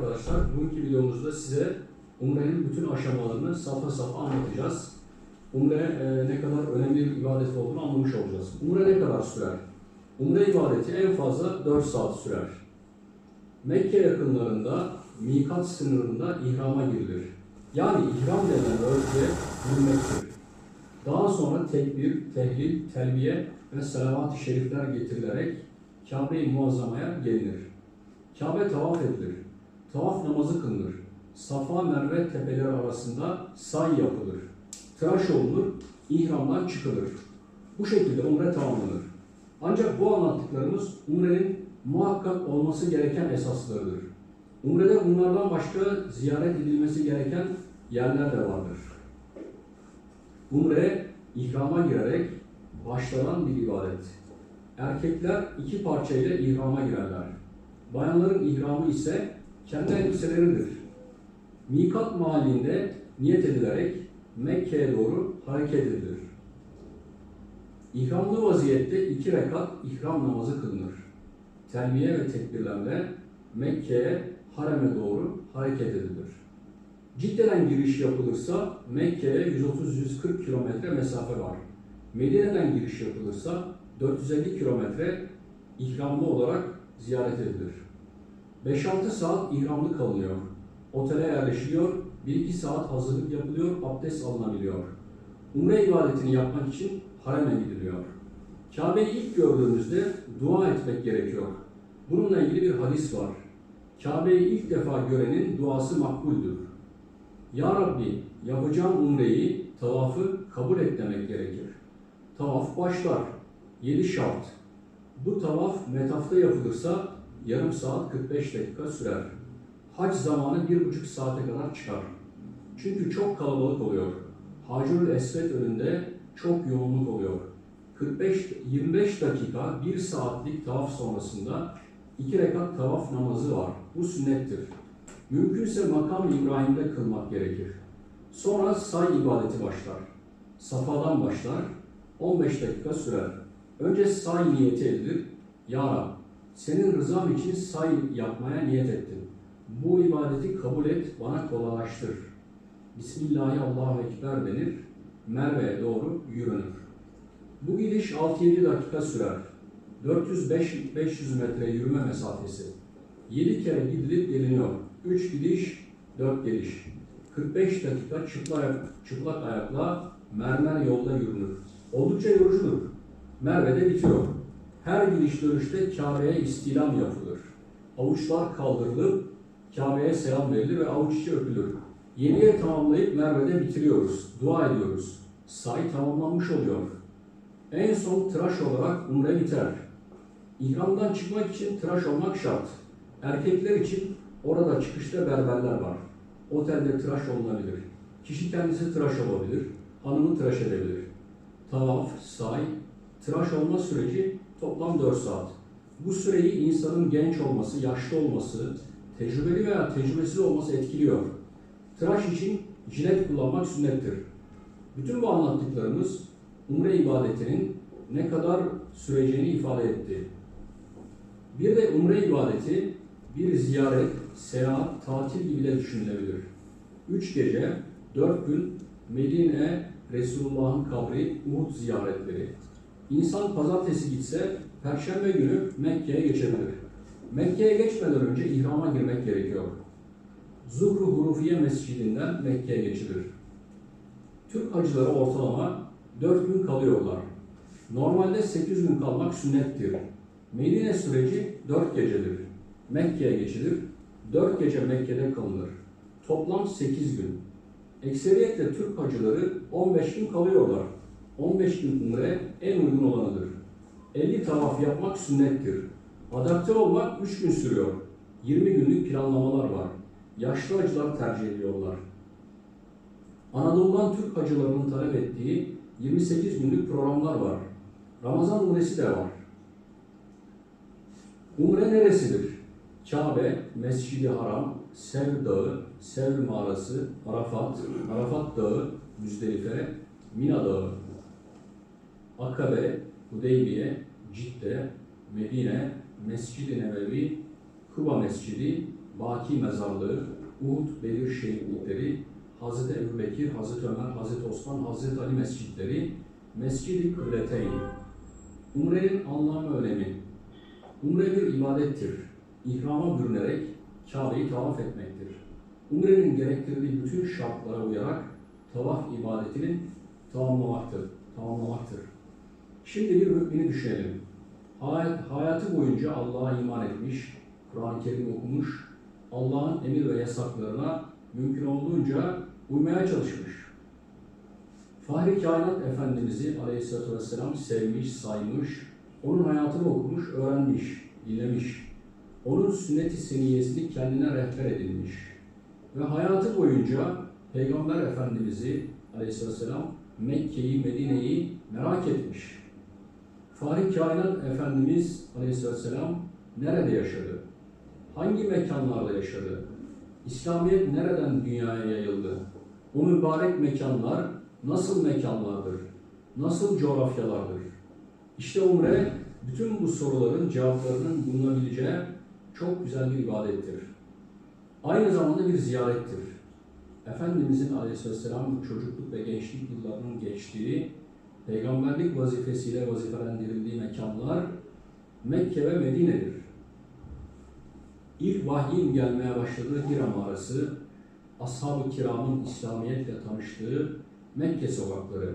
arkadaşlar. Bugünkü videomuzda size Umre'nin bütün aşamalarını safa safa anlatacağız. Umre e, ne kadar önemli bir ibadet olduğunu anlamış olacağız. Umre ne kadar sürer? Umre ibadeti en fazla 4 saat sürer. Mekke yakınlarında mikat sınırında ihrama girilir. Yani ihram denen ölçüye girilmektir. Daha sonra tekbir, tehlil, telbiye ve salavat-ı şerifler getirilerek Kabe-i Muazzama'ya gelinir. Kabe tavaf edilir. Tavaf namazı kılınır. Safa Merve tepeleri arasında say yapılır. Tıraş olunur, ihramdan çıkılır. Bu şekilde umre tamamlanır. Ancak bu anlattıklarımız umrenin muhakkak olması gereken esaslarıdır. Umrede bunlardan başka ziyaret edilmesi gereken yerler de vardır. Umre, ihrama girerek başlanan bir ibadet. Erkekler iki parçayla ihrama girerler. Bayanların ihramı ise kendi elbiseleridir. Mikat mahallinde niyet edilerek Mekke'ye doğru hareket edilir. İhramlı vaziyette iki rekat ihram namazı kılınır. Telbiye ve tekbirlerle Mekke'ye, hareme doğru hareket edilir. Cidde'den giriş yapılırsa Mekke'ye 130-140 kilometre mesafe var. Medine'den giriş yapılırsa 450 kilometre ihramlı olarak ziyaret edilir. 5-6 saat ihramlı kalınıyor. Otele yerleşiliyor, 1-2 saat hazırlık yapılıyor, abdest alınabiliyor. Umre ibadetini yapmak için hareme gidiliyor. Kabe'yi ilk gördüğümüzde dua etmek gerekiyor. Bununla ilgili bir hadis var. Kabe'yi ilk defa görenin duası makbuldür. Ya Rabbi yapacağım umreyi, tavafı kabul et demek gerekir. Tavaf başlar. 7 şart. Bu tavaf metafta yapılırsa yarım saat 45 dakika sürer. Hac zamanı bir buçuk saate kadar çıkar. Çünkü çok kalabalık oluyor. Hacerül Esved önünde çok yoğunluk oluyor. 45-25 dakika, 1 saatlik tavaf sonrasında iki rekat tavaf namazı var. Bu sünnettir. Mümkünse makam İbrahim'de kılmak gerekir. Sonra say ibadeti başlar. Safadan başlar, 15 dakika sürer. Önce say niyeti edilir. Ya Rab, senin rızam için say yapmaya niyet ettim. Bu ibadeti kabul et, bana kolaylaştır. Bismillahi Allahu Ekber denir. Merve'ye doğru yürünür. Bu gidiş 6-7 dakika sürer. 405-500 metre yürüme mesafesi. 7 kere gidilip geliniyor. 3 gidiş, 4 geliş. 45 dakika çıplak, çıplak ayakla mermer yolda yürünür. Oldukça yorucudur. Merve'de bitiyor. Her gidiş dönüşte Kabe'ye istilam yapılır. Avuçlar kaldırılıp Kabe'ye selam verilir ve avuç içi öpülür. Yeniye tamamlayıp Merve'de bitiriyoruz. Dua ediyoruz. Say tamamlanmış oluyor. En son tıraş olarak umre biter. İhramdan çıkmak için tıraş olmak şart. Erkekler için orada çıkışta berberler var. Otelde tıraş olunabilir. Kişi kendisi tıraş olabilir. Hanımı tıraş edebilir. Tavaf, say, tıraş olma süreci toplam 4 saat. Bu süreyi insanın genç olması, yaşlı olması, tecrübeli veya tecrübesiz olması etkiliyor. Tıraş için jilet kullanmak sünnettir. Bütün bu anlattıklarımız umre ibadetinin ne kadar süreceğini ifade etti. Bir de umre ibadeti bir ziyaret, seyahat, tatil gibi de düşünülebilir. Üç gece, dört gün Medine, Resulullah'ın kabri, Uhud ziyaretleri. İnsan pazartesi gitse, perşembe günü Mekke'ye geçebilir. Mekke'ye geçmeden önce ihrama girmek gerekiyor. Zuhru Hurufiye Mescidinden Mekke'ye geçilir. Türk hacıları ortalama 4 gün kalıyorlar. Normalde 8 gün kalmak sünnettir. Medine süreci 4 gecedir. Mekke'ye geçilir. 4 gece Mekke'de kalınır. Toplam 8 gün. Ekseriyetle Türk hacıları 15 gün kalıyorlar. 15 gün umre en uygun olanıdır. 50 tavaf yapmak sünnettir. Adapte olmak 3 gün sürüyor. 20 günlük planlamalar var. Yaşlı hacılar tercih ediyorlar. Anadolu'dan Türk hacılarının talep ettiği 28 günlük programlar var. Ramazan umresi de var. Umre neresidir? Kabe, Mescid-i Haram, Sevr Dağı, Sevr Mağarası, Arafat, Arafat Dağı, Müzdelife, Mina Dağı, Akabe, Hudeybiye, Cidde, Medine, Mescid-i Nebevi, Kuba Mescidi, Baki Mezarlığı, Uhud Bedir şehitlikleri, Hazreti Ebu Bekir, Hazreti Ömer, Hazreti Osman, Hazreti Ali mescitleri, Mescid-i Kıbleteyn. Umre'nin anlamı ve önemi. Umre bir ibadettir. İhrama bürünerek Kabe'yi tavaf etmektir. Umre'nin gerektirdiği bütün şartlara uyarak tavaf ibadetinin tamamlamaktır. tamamlamaktır. Şimdi bir mümini düşünelim. Hayat, hayatı boyunca Allah'a iman etmiş, Kur'an-ı Kerim okumuş, Allah'ın emir ve yasaklarına mümkün olduğunca uymaya çalışmış. Fahri Kainat Efendimiz'i Aleyhisselatü Vesselam sevmiş, saymış, onun hayatını okumuş, öğrenmiş, dinlemiş. Onun sünnet-i seniyesini kendine rehber edinmiş. Ve hayatı boyunca Peygamber Efendimiz'i Aleyhisselatü Vesselam Mekke'yi, Medine'yi merak etmiş. Kainat Efendimiz Aleyhisselatü Vesselam nerede yaşadı? Hangi mekanlarda yaşadı? İslamiyet nereden dünyaya yayıldı? Bu mübarek mekanlar nasıl mekanlardır? Nasıl coğrafyalardır? İşte umre bütün bu soruların cevaplarının bulunabileceği çok güzel bir ibadettir. Aynı zamanda bir ziyarettir. Efendimizin aleyhisselam çocukluk ve gençlik yıllarının geçtiği, peygamberlik vazifesiyle vazifelendirildiği mekanlar Mekke ve Medine'dir. İlk vahyin gelmeye başladığı Hira mağarası, ashab-ı kiramın İslamiyetle tanıştığı Mekke sokakları,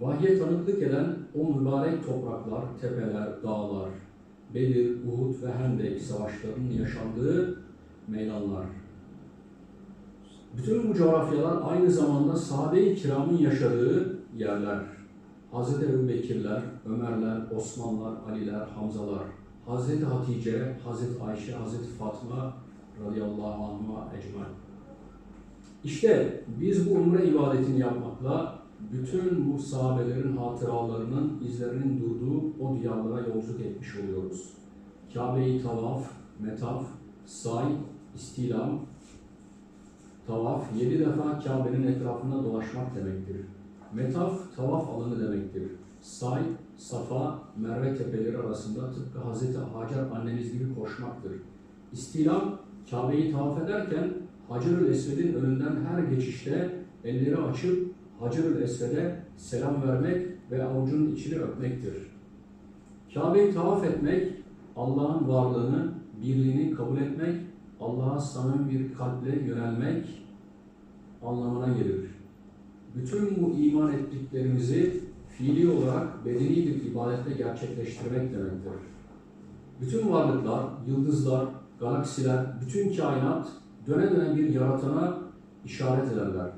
vahye tanıklık eden o mübarek topraklar, tepeler, dağlar, Bedir, Uhud ve Hendek savaşlarının yaşandığı meydanlar. Bütün bu coğrafyalar aynı zamanda sahabe-i kiramın yaşadığı yerler. Hz. Ebu Bekirler, Ömerler, Osmanlar, Aliler, Hamzalar, Hazreti Hatice, Hazreti Ayşe, Hazreti Fatma radıyallahu anh'a ecmaîn. İşte biz bu umre ibadetini yapmakla bütün bu sahabelerin hatıralarının, izlerinin durduğu o diyarlara yolculuk etmiş oluyoruz. Kabe-i tavaf, metaf, say, istilam, tavaf, yedi defa Kabe'nin etrafında dolaşmak demektir. Metaf, tavaf alanı demektir. Say, Safa, Merve tepeleri arasında tıpkı Hazreti Hacer annemiz gibi koşmaktır. İstilam, Kabe'yi tavaf ederken Hacerül Esved'in önünden her geçişte elleri açıp Hacerül Esved'e selam vermek ve avucunun içini öpmektir. Kabe'yi tavaf etmek, Allah'ın varlığını, birliğini kabul etmek, Allah'a samimi bir kalple yönelmek anlamına gelir. Bütün bu iman ettiklerimizi fiili olarak bedeni bir ibadette gerçekleştirmek demektir. Bütün varlıklar, yıldızlar, galaksiler, bütün kainat döne döne bir yaratana işaret ederler.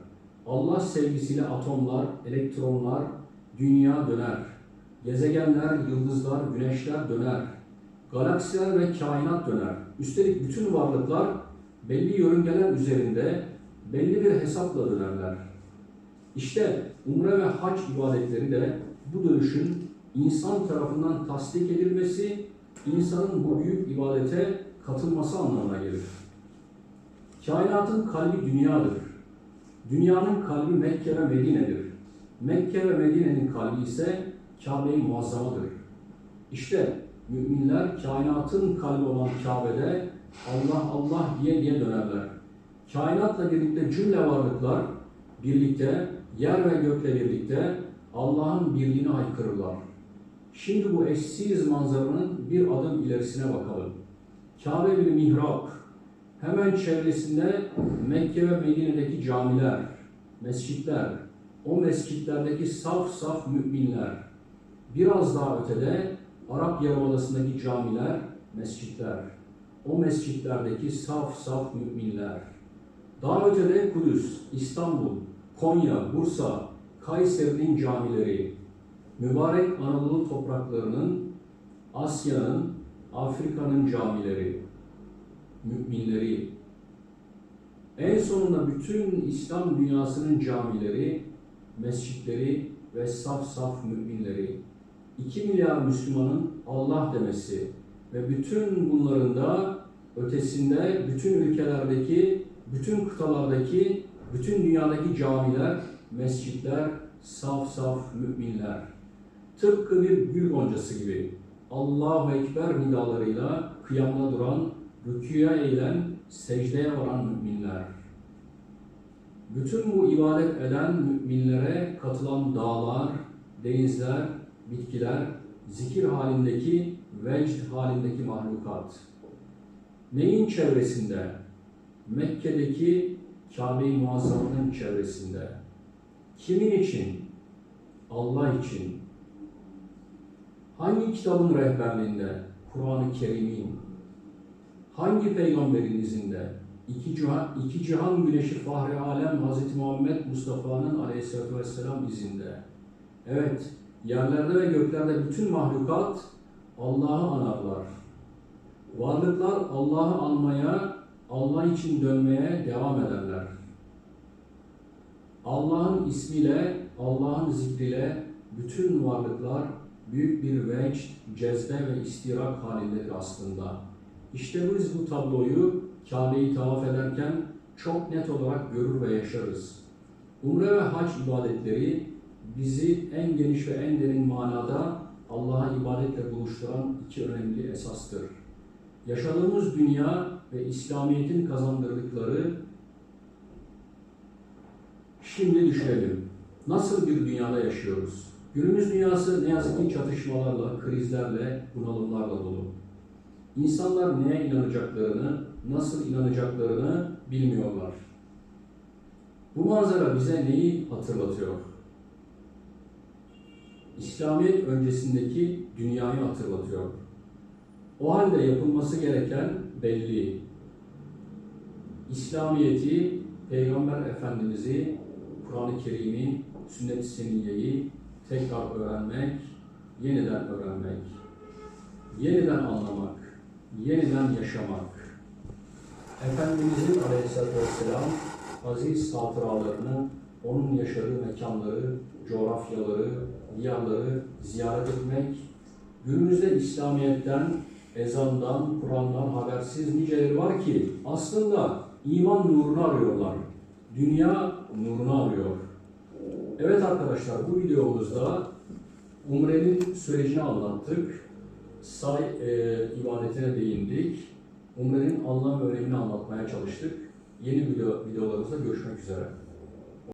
Allah sevgisiyle atomlar, elektronlar, dünya döner. Gezegenler, yıldızlar, güneşler döner. Galaksiler ve kainat döner. Üstelik bütün varlıklar belli yörüngeler üzerinde belli bir hesapla dönerler. İşte umre ve hac ibadetleri de bu dönüşün insan tarafından tasdik edilmesi, insanın bu büyük ibadete katılması anlamına gelir. Kainatın kalbi dünyadır. Dünyanın kalbi Mekke ve Medine'dir. Mekke ve Medine'nin kalbi ise Kabe-i Muazzamadır. İşte müminler kainatın kalbi olan Kabe'de Allah Allah diye diye dönerler. Kainatla birlikte cümle varlıklar birlikte, yer ve gökle birlikte Allah'ın birliğini haykırırlar. Şimdi bu eşsiz manzaranın bir adım ilerisine bakalım. Kabe bir mihrap, hemen çevresinde Mekke ve Medine'deki camiler, mescitler, o mescitlerdeki saf saf müminler, biraz daha ötede Arap Yarımadası'ndaki camiler, mescitler, o mescitlerdeki saf saf müminler, daha ötede Kudüs, İstanbul, Konya, Bursa, Kayseri'nin camileri, mübarek Anadolu topraklarının, Asya'nın, Afrika'nın camileri, müminleri, en sonunda bütün İslam dünyasının camileri, mescitleri ve saf saf müminleri, 2 milyar Müslümanın Allah demesi ve bütün bunların da ötesinde bütün ülkelerdeki, bütün kıtalardaki, bütün dünyadaki camiler, mescitler, saf saf müminler. Tıpkı bir gül goncası gibi Allahu Ekber nidalarıyla kıyamda duran rüküye eğilen, secdeye varan müminler. Bütün bu ibadet eden müminlere katılan dağlar, denizler, bitkiler, zikir halindeki, vecd halindeki mahlukat. Neyin çevresinde? Mekke'deki Kabe-i Muazzama'nın çevresinde. Kimin için? Allah için. Hangi kitabın rehberliğinde? Kur'an-ı Kerim'in. Hangi peygamberin izinde? İki cihan, iki cihan güneşi Fahri Alem Hz. Muhammed Mustafa'nın aleyhissalatü vesselam izinde. Evet, yerlerde ve göklerde bütün mahlukat Allah'ı anarlar. Varlıklar Allah'ı anmaya, Allah için dönmeye devam ederler. Allah'ın ismiyle, Allah'ın zikriyle bütün varlıklar büyük bir vecd, cezbe ve istirak halindedir aslında. İşte biz bu tabloyu Kabe'yi tavaf ederken çok net olarak görür ve yaşarız. Umre ve hac ibadetleri bizi en geniş ve en derin manada Allah'a ibadetle buluşturan iki önemli esastır. Yaşadığımız dünya ve İslamiyet'in kazandırdıkları şimdi düşünelim. Nasıl bir dünyada yaşıyoruz? Günümüz dünyası ne yazık ki çatışmalarla, krizlerle, bunalımlarla dolu. İnsanlar neye inanacaklarını, nasıl inanacaklarını bilmiyorlar. Bu manzara bize neyi hatırlatıyor? İslamiyet öncesindeki dünyayı hatırlatıyor. O halde yapılması gereken belli. İslamiyeti, Peygamber Efendimiz'i, Kur'an-ı Kerim'i, Sünnet-i Seniyye'yi tekrar öğrenmek, yeniden öğrenmek, yeniden anlamak, yeniden yaşamak. Efendimizin Aleyhisselatü Vesselam aziz hatıralarını, onun yaşadığı mekanları, coğrafyaları, diyarları ziyaret etmek, günümüzde İslamiyet'ten, ezandan, Kur'an'dan habersiz niceleri var ki aslında iman nurunu arıyorlar. Dünya nurunu arıyor. Evet arkadaşlar bu videomuzda Umre'nin sürecini anlattık. Say e, ibadetine değindik. Umre'nin anlam ve önemini anlatmaya çalıştık. Yeni video, videolarımızda görüşmek üzere.